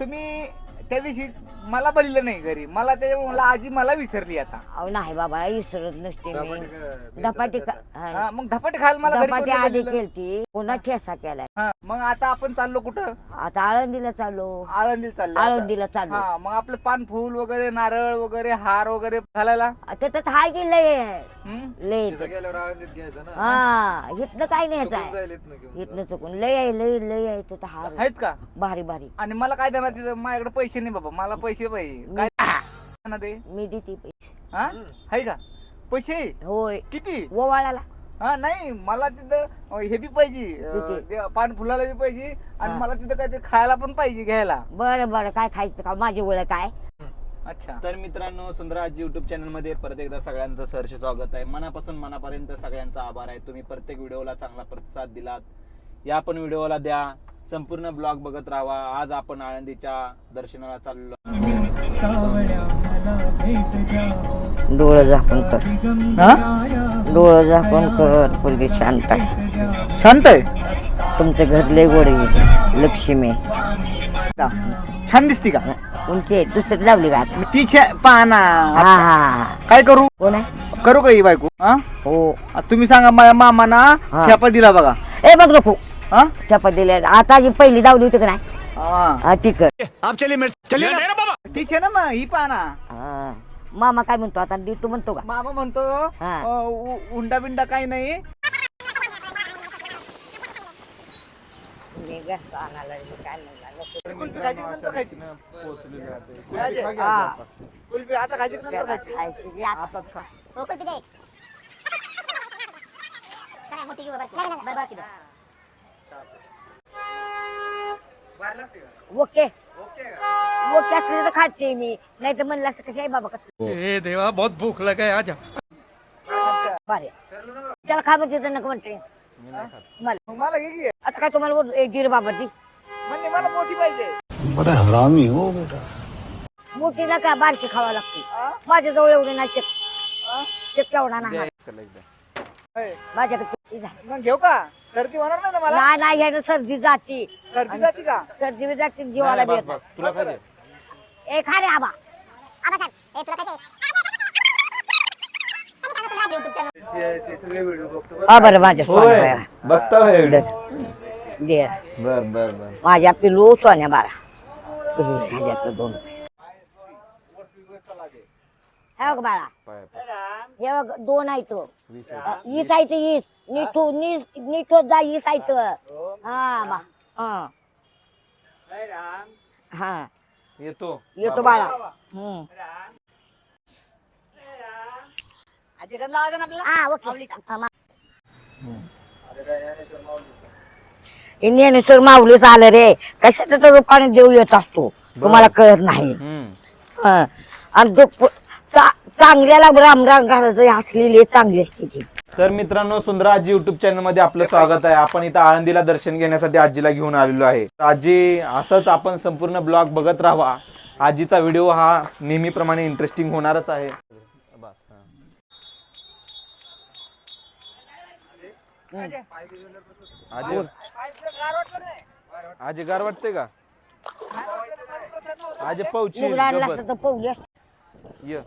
तुम्ही त्या दिवशी मला बोललं नाही घरी. मला त्याच्यामुळे मला आजी मला विसरली आता. अहो नाही बाबा विसरत नसते मी. धपाटे हा. हा, मग धपाटे खायला मला घरी धपाटी कोणी आधी बोलवलं? केलती. पुन्हा ठेसा केलाय. हा, मग आता आपण चाललो कुठं? आता आळंदीला चाललो. आळंदीला चाललो. आता. आळंदीला चाललो. हा मग आपलं पान फुल वगैरे नारळ वगैरे हार वगैरे घालायला? त्याच्यात हाय की लय. हम्म? लय. तिथं गेल्यावर आळंदीत घ्यायचं ना? हा इथनं काय नाही चुकून आहे? जाईल इथनं घेऊन इथनं चुकून. लय आहे लय लय आहे तिथं हार. आहेत का? भारी भारी. आणि मला काय देणार तिथं? माझ्याकडे पैसे नाही बाबा. मला पैसे पाहिजे काय देणार ते? मी देते पैसे. हा. आहे का? पैसे? होय. किती? ओवाळाला. हा नाही मला तिथं हे बी पाहिजे? ते पान फुलाला बी पाहिजे आणि हा. मला तिथं काहीतरी खायला पण पाहिजे घ्यायला. बरं बरं काय खायचं का? माझी ओळख काय अच्छा. तर मित्रांनो सुंदराज युट्यूब चॅनलमध्ये परत एकदा सगळ्यांचं सहर्ष स्वागत आहे. मनापासून मनापर्यंत सगळ्यांचा आभार आहे. तुम्ही प्रत्येक व्हिडिओला चांगला प्रतिसाद दिलात. या पण व्हिडिओला द्या. संपूर्ण ब्लॉग बघत राहा. आज आपण आळंदीच्या दर्शनाला चाललो. डोळं झाकून कर. हा? डोळं झाकून कर पोरगी शांत आहे. शांत आहे? तुमचं घर लय गोड आहे. लक्ष्मी. का? छान दिसती का? तुमची दुसरी लावली का आता. मी तिच्या पाना. हा हा हा. काय करू? कोण आहे? करू का ही बायको? हा? हो. आ, तुम्ही सांगा माझ्या मामाना हा. खेपा दिला बघा. ए बघ नको. हा? चपात दिल्या. आता जी पहिली दावली होती का नाही? हा. हा ती कर. ठीक आहे ना। मग ही पाना. हा. मामा काय म्हणतो आता? तू म्हणतो का? मामा म्हणतो हा. अं, उ- उंडा बिंडा काही नाही. कुल्फी खायची का नंतर खायची? खायची? हा. कुल्फी आता खायची का नंतर खायची? खायची. आता आताच खा पोकळ पिढे काय मोठी की बाबा नाही नाही बाबा किती ओके. ओके का? ओके असले तर खाते मी. नाही तर म्हणलं असतं कसं आहे बाबा कसं हे. देवा बहुत भूख लगा है आज. बरे. त्याला खा म्हणते तर नको म्हणते. मला मग मला. घे की. आता काय तुम्हाला बोल- ए, दीड बाबा दी म्हणजे मला मोठी पाहिजे. बड़ा हरामी हो बेटा. मोठी ना काय बारकी खावा लागते. हा? माझ्याजवळ एवढं नाही चेक हा? चेक केवढा नाही. होय. माझ्याकडे चुकी झाली. मग घेऊ का? सर्दी होणार नाही ना मला? नाही नाही ह्यानं सर्दी जाती. सर्दी जाती का? सर्दी बी जाते जीवाला बी येतं. तुला काय दे? ए खा रे आबा. आबा सांग ए तुला काय युट्यूब चॅनल ते सगळे व्हिडिओ बघतो हा बरं माझ्या होय. सोन्या बघता होय व्हिडिओ दे. बर बर बर. माझ्या पिलू सोन्या बारा. दोन. हे बघ बाळा. हे बघ दोन आहे तो. ईस आहे. ते ईस नीठू नीस नीठो जा ईस आहे तो. हा बा. हा. हा. येतो. येतो बाळा. हम्म. हा ओके. हा, मा- हे ज्ञानेश्वर माऊलीच आलं रे. कशाचं तर रूपाने देव येत असतो. तुम्हाला कळत नाही. हम्म. हं. आणि तो प- चा- चांगल्याला रामराम घालायचं असलेली चांगली असते ती. तर मित्रांनो सुंदर आजी युट्यूब चॅनलमध्ये आपलं स्वागत आहे. आपण इथं आळंदीला दर्शन घेण्यासाठी आजीला घेऊन आलेलो आहे. आजी असंच आपण संपूर्ण ब्लॉग बघत राहा आजीचा व्हिडिओ हा नेहमीप्रमाणे इंटरेस्टिंग होणारच आहे. आजी आजी गार वाटते का? आजी पाऊची उघडा आणला असता तर पवली असती. ये.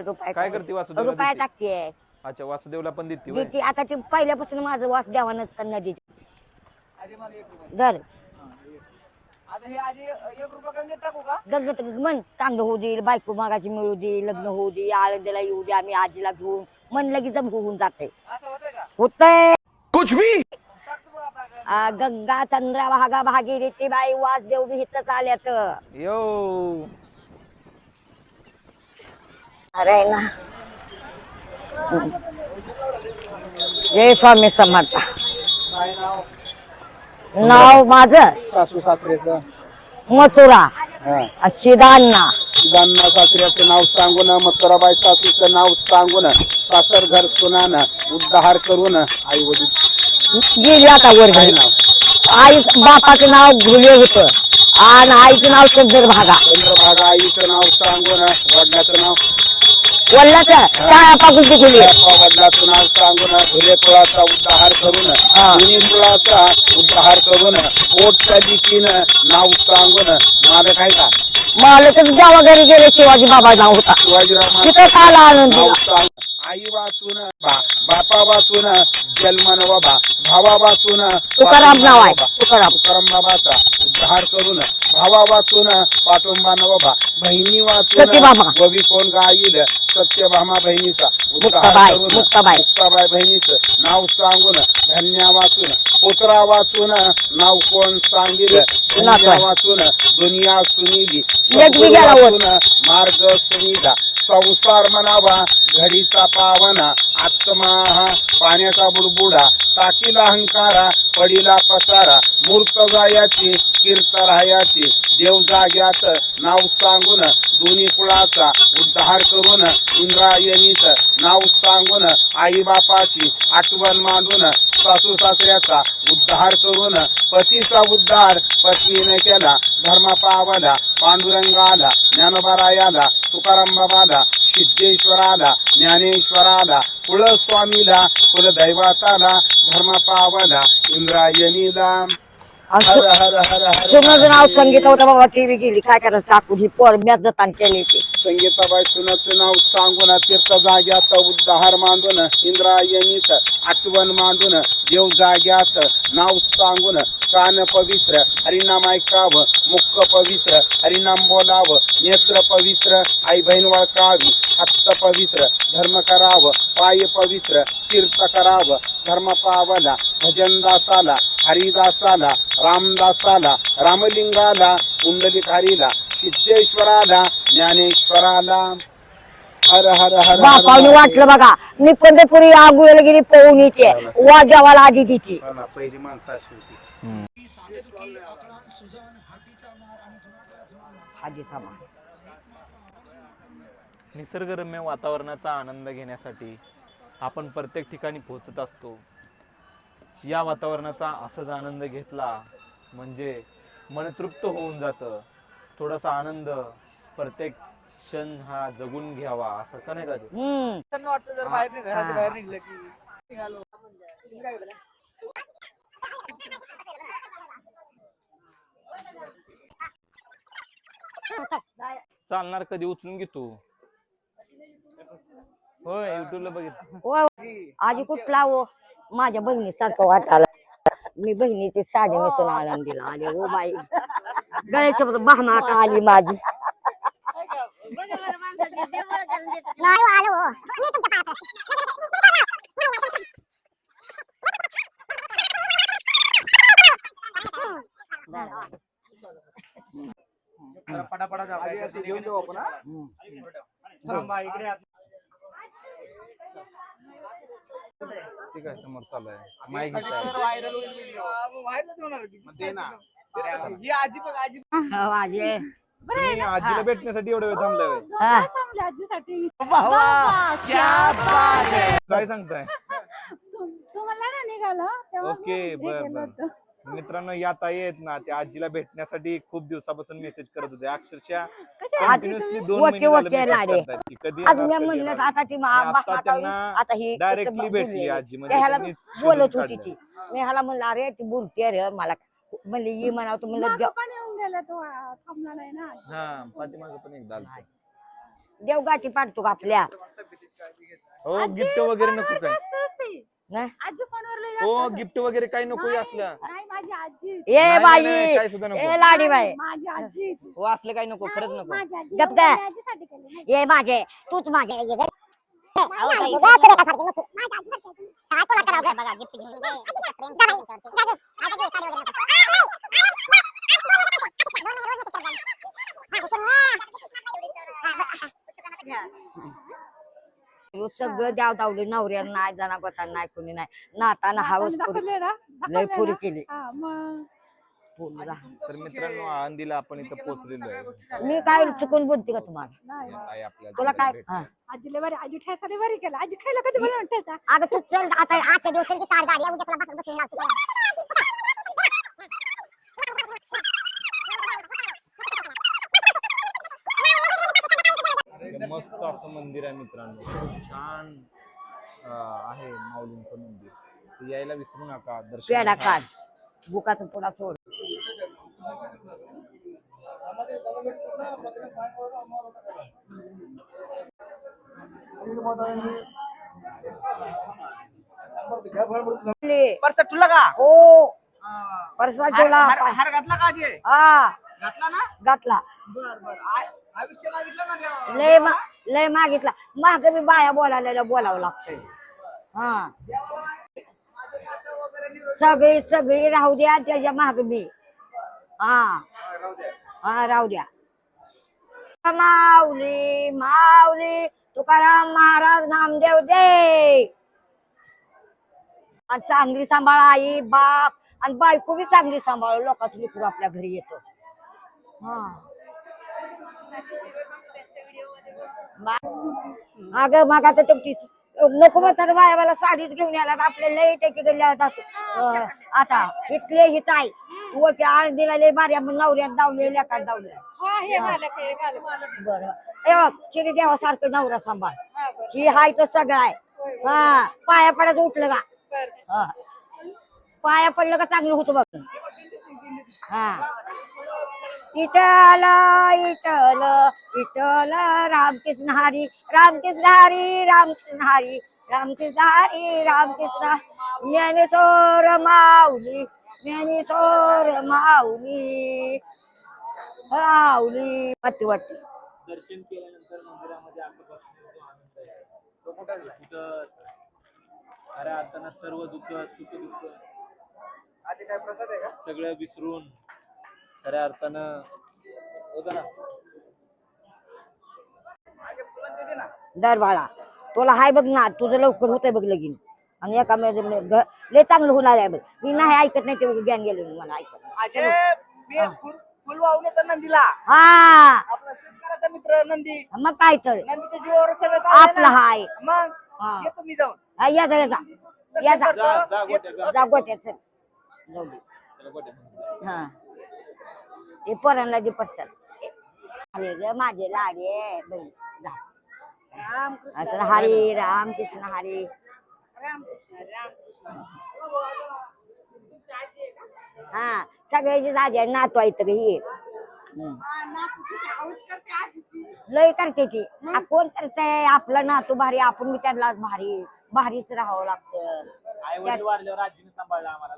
रुपये काय करते वासुदेवला रुपये देते? टाकते. अच्छा वासुदेवला पण देते होय? देते. आता ते पहिल्यापासून माझं वास द्यावानं नदी धर. आता हे आधी एक रुपया कमी टाकू का? गंगत मन चांगलं होऊ दे बायको मागाची मिळू दे लग्न होऊ दे आळंदीला येऊ दे आम्ही आजीला घेऊन. मन लगेच जम होऊन जाते. असं होतंय. का होतंय कुछ भी. टाकतो बघ आता आ, गंगा चंद्रा भागा भागी रीती बाई वास देव बी हिथंच आल्यात. यो. अरे ना जय स्वामी समर्थ. नाव माझं? सासू सासऱ्याचं. मथुरा. शिदान्ना शिदांना सासऱ्याचं नाव सांगून मथुराबाई सासूचं नाव सांगून सासर घर सुनान उद्धार करून आई वडील. गेली आता वर घरी. नाव. आई बापाचं नाव भुले होत. आणि आईचं नाव चंद्र भागा. चंद्रभागा आईचं नाव सांगून वडिलाचं नाव उद्धार करून उद्धार करून नाव सांगून गेले शिवाजी बाबा नाव होता. शिवाजीराव तिथं साला आणून नाव दिला सांग आई वाचून बा बापा वाचून जन्मन बाबा भावा वाचून तुकाराम नाव आहे. तुकाराम तुकाराम बाबाचा. भावा वाचून पाठोंबा बाबा बहिणी वाचून. ववी कोण गाईल? सत्यभामा बहिणीचा. उद्धार मुक्ताबाई, बहिणीचं नाव सांगून धन्या वाचून. पुत्रा वाचून नाव कोण सांगिल? नाव. वाचून दुनिया सुनीली. वाचून. मार्ग सुनीला संसार म्हणावा घडीचा पावना आत्मा हा पाण्याचा बुडबुडा टाकीला अहंकारा पडीला पसारा मूर्त जायाची कीर्त राहायाची देव जाग्यात नाव सांगून दोन्ही कुळाचा उद्धार करून इंद्रायणीच नाव सांगून आई बापाची आठवण मांडून सासू सासऱ्याचा उद्धार करून पतीचा उद्धार पत्नीने केला. धर्म पावला पांडुरंगाला ज्ञानोबारायाला तुकाराम बाबाला सिद्धेश्वराला ज्ञानेश्वराला कुलस्वामीला कुलदैवताला धर्म पावला इंद्रायणीला. तुझं नाव संगीत होतं बाबा टीव्ही गेली काय करायचं टाकून ही पोर म्याच जतान केली ती. संगीताबाई सुनाचं नाव सांगून तीर्थ जाग्यात उद्धार मांडून इंद्रायणीत आठवण मांडून देव जाग्यात नाव सांगून कान पवित्र हरिनाम ऐकावं मुख पवित्र हरिनाम बोलावं नेत्र पवित्र आई बहीण वळकावी हस्त पवित्र धर्म करावं. पाय पवित्र तीर्थ करावं धर्म पावला भजन दासाला हरिदासाला रामदासाला रामलिंगाला कुंडलिक हरीला सिद्धेश्वराला ज्ञानेश्वराला. हर वाटलं बघा मी पंढरपुरी आगुळ्याला गेली पळून येते. वा देवाला आधी तिची हो ना, पहिली माणसं अशी होती. आधी थांबा निसर्गरम्य वातावरणाचा आनंद घेण्यासाठी आपण प्रत्येक ठिकाणी पोहोचत असतो. या वातावरणाचा असंच आनंद घेतला म्हणजे मन तृप्त होऊन जातं. थोडासा आनंद प्रत्येक क्षण हा जगून घ्यावा असं का नाही का ते? हम्म. त्यांना वाटतं जर बाहेर नाही घराच्या बाहेर निघलं की निघालो. चालणार कधी उचलून घे होय युट्यूबला बघितलं. ओ आजी कुठला हो? माझ्या बहिणीसारखं वाटायला. मी बहिणीची साडी नसून आनंदीला आले हो बाई गळ्याच्या बहमा का आली माझी. नाही हो, आलो हो. मी तुमच्या पायात पटापटा घेऊन जाऊ आपण हा? थांबा, इकडे. ठीक आहे समोर चालू आहे. माईक. व्हायरल. हा, होणार की. ही आजी बघ आजी आजी तुम्ही आजीला भेटण्यासाठी एवढं वेळ थांबलाय होय? हा. काय सांगताय? तुम्हाला ना निघालं तेव्हा ओके हे बर केलं बर. होतं. मित्रांनो या ताई आहेत ना त्या आजीला भेटण्यासाठी खूप दिवसापासून मेसेज करत होते. अक्षरशः कंटिन्युअसली दोन ओके, ओके, लाडे. मी म्हणलं. आता ती ही भेटली. आजी, म्हणजे ह्याला बोलत होती. ती. मी ह्याला म्हणलं अरे ती बोलते रे मला म्हणले ये म्हणावं म्हणलं देव- पण येऊन गेला तो आ, थांबला नाही ना. पाठीमागं पण एकदा आलतो. देवगाठी पाडतो का आपल्या? हो गिफ्ट वगैरे नको काय हो गिफ्ट वगैरे काही नको असलं माझी आजी ए नाही, बाई नाही, काही सुद्धा नको. ए लाडी बाई माझी आजी हो असलं काही नको खरंच नको माझी आजी गप काय? माझ्या आजीसाठी केलं ये माझे तूच माझे अहो, ताई. माझ्या आजीसारखी. काय सगळं द्याव दावली नवऱ्याला नाही जाना गोताना नाही. कोणी नाही नाताना ना? लय पुरी? केली. हा. तर मित्रांनो आळंदीला आपण इथं पोहोचलेलो आहे. मी काय चुकून बोलते का तुम्हाला? नाही ताई आपल्याला तुला काय. आजीला बरी आजी ठेसाले बरी केलं. आजी खायला कधी बनवून ठेचा अगं तू चल आता आजच्या दिवस ती कार गाडी आहे, उद्या तुला बसून बसून मस्त असं मंदिर आहे मित्रांनो. खूप छान आहे माऊलींचं मंदिर. यायला विसरू नका दर्शन पेढा. काढ बुकाचा पुडा सोड. परत तुला का? हो. परसवा ठेवला. हार हार घातला का आजी? हा. घातला ना? घातला. बर बर. आ- आयुष्य मागितलं ना देवा? लय मा लय मागितला. माग मी बाया बोलायला बोलावं लागतंय. हा. सगळी सगळी राहू द्या त्याच्या माग मी हा. हा राहू द्या. माऊली माऊली तुकाराम महाराज नामदेव दे. आणि चांगली सांभाळ आई बाप. आणि बायको बी चांगली सांभाळ लोकांचं लिकूर आपल्या घरी येतो. अगं मग आता तुमची नको म्हणतात बाया मला साडीच घेऊन यायला आपल्याला लय टेकी गेल्या आता. इथले हित आहे व ते आळ दिला लय बाऱ्या नवऱ्यात दावले लेखात दावले हे बरं. बघ चिरी देवासारखं नवरा सांभाळ. ही हाय तर सगळं आहे. हा पाया पडायचं उठलं का? हा. पाया पडलं का चांगलं होतं बघ. हा. इटल इटल इटल रामकृष्ण हरी रामकृष्ण हरी रामकृष्ण हरी रामकृष्ण हरी रामकृष्ण ज्ञानेश्वर माऊली ज्ञानेश्वर माऊली माऊली वाटते वाटते। दर्शन केल्यानंतर मंदिरामध्ये आल्यापासून जो आनंद आहे. तो कुठं कुठं खऱ्या अर्थानं सर्व दुःख सुख दुःख आजी काय प्रसाद आहे का? सगळं विसरून. खऱ्या अर्थानं होतं ना. आजी फुलं देते ना दर बाळा तुला हाय बघ ना तुझं लवकर होतंय बघ लगीन. आणि एका मे- मे- घ- लय चांगलं होणार आहे बघ. मी नाही ऐकत नाही ते ज्ञान गेलं मला ऐकत फुल फुल वाहून नंदीला. हा. आपला शेतकऱ्याचा मित्र नंदी. मग काय तर. नंदीच्या जीवावर सगळं चाललंय आपला ना. हाय. मग हा. येतो मी जाऊन. हा, या जा या जा. दर्शन या जा. करतो. जा जा गोट्या जा जा गोट्यात चल. जाऊ दे. त्याला गोट्या म्हणतात. हा पोरांना दे पटकन. अरे ग माझे लागे बाई जा. आता हरे राम. कृष्ण हरे. हा सगळ्याची जागे नातू आहे तर ही. लय करते ती. आ, कोण करते? आपलं नातू भारी आपण बी त्यांना भारी भारीच राहावं लागतं. आजीने सांभाळलं आम्हाला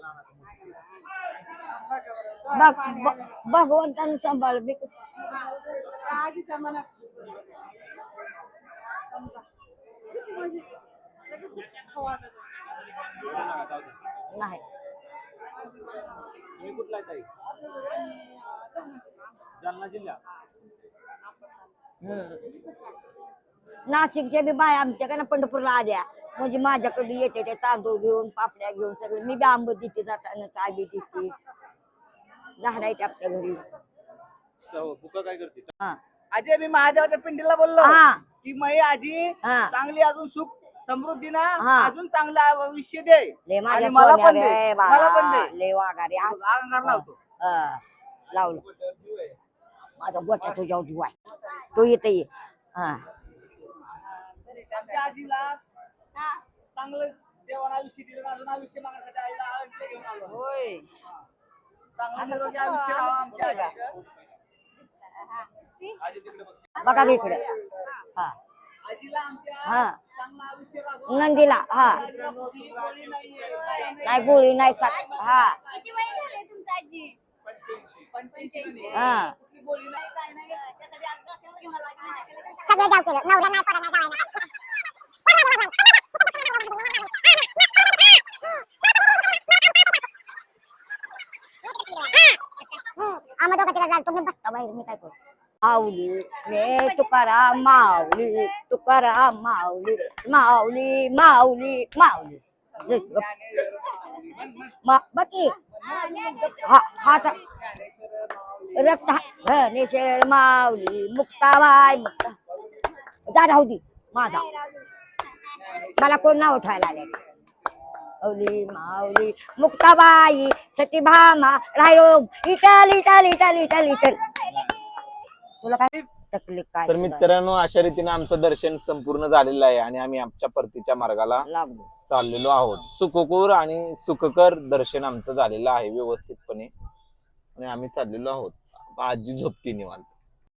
भगवंताने सांभाळ मी आजीच्या मनात. नाही. तुम्ही कुठला ताई? जालना जिल्हा. नाशिकच्या बी बाय आमच्याकडे ना पंढरपूरला आल्या. म्हणजे माझ्याकडे येते ते तांदूळ घेऊन पापड्या घेऊन सगळं. मी बी आंब देते जाताना काय बी देते. झाड आहेत आपल्या घरी. काय करते? हा. आजी मी महादेवाच्या पिंडीला बोललो. हा. की मई आजी हा. चांगली अजून सुख समृद्धी ना हा. अजून चांगलं आयुष्य दे. ले माझ्या आणि मला पण सोन्या दे. रे मला पण दे. ले वागारे आज अंगार लावतो हा, लावलं. माझा गोट्या तुझ्या जीव आहे. तो येते ये. हा. आमच्या आजीला चांगलं देवानं आयुष्य दिलं अजून आयुष्य मागण्यासाठी आईला घेऊन आलो. होय. चांगलं निरोगी आयुष्य राहावं आमच्या आजीचं. आजी तिकडे बघ. इकडे. हा. आजीला आमच्या हा. चांगलं आयुष्य राहावं नंदीला हा. आजीला कुठली गोळी नाहीये, काय नाही. नाही गोळी नाही साख हा. किती वय झाले तुमचं आजी. हा कुठली गोळी नाही काय नाही सगळं गाव केलं नवरा नाही पडा नाही आम्हा दोघं तिला जाल तुम्ही बसता बाहेर मी काय करू माऊली रे तुकाराम माऊली तुकाराम माऊली माऊली माऊली माऊली ले, गप. मा बाकी हा हा रक्त निशेर माऊली मुक्ताबाई मुक्ता. जा राहू दे माझा मला कोण नाव उठवायला आले माऊली माऊली मुक्ताबाई सतीभामा रायो इटाली इटाली इटाली इटाली इटाली. तुला काय? तकलीफ काय तर सुद्धा मित्रांनो अशा रीतीने आमचं दर्शन संपूर्ण झालेलं आहे आणि आम्ही आमच्या परतीच्या मार्गाला लागलो. चाललेलो आहोत. सुखकर आणि सुखकर दर्शन आमचं झालेलं आहे व्यवस्थितपणे. आणि आम्ही चाललेलो आहोत. आजी झोपती निवांत.